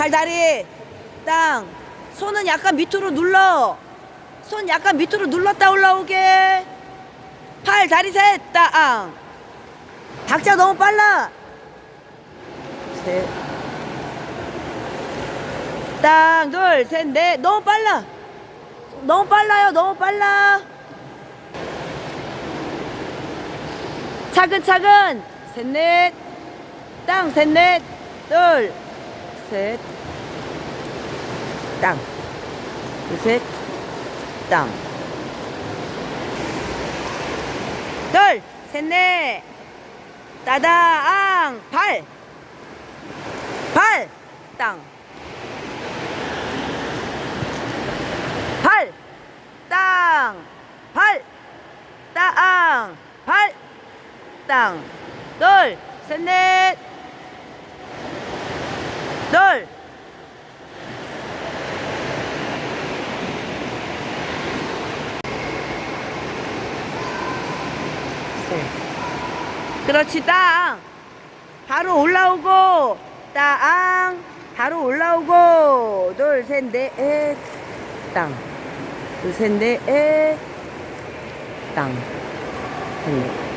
팔다리 땅. 손은 약간 밑으로 눌러. 손 약간 밑으로 눌렀다 올라오게. 팔 다리 셋땅. 박자 너무 빨라. 셋땅둘셋넷. 너무 빨라. 너무 빨라요 너무 빨라. 차근차근. 셋넷. 땅 셋넷. 둘 셋. 땅. 둘 셋. 땅. 둘 셋 넷. 따다 앙. 발 발, 땅. 발, 땅. 발, 땅. 발, 땅. 둘, 셋, 넷. 둘. 셋. 그렇지, 땅. 바로 올라오고 땅 바로 올라오고 둘셋넷땅 둘셋넷땅 셋넷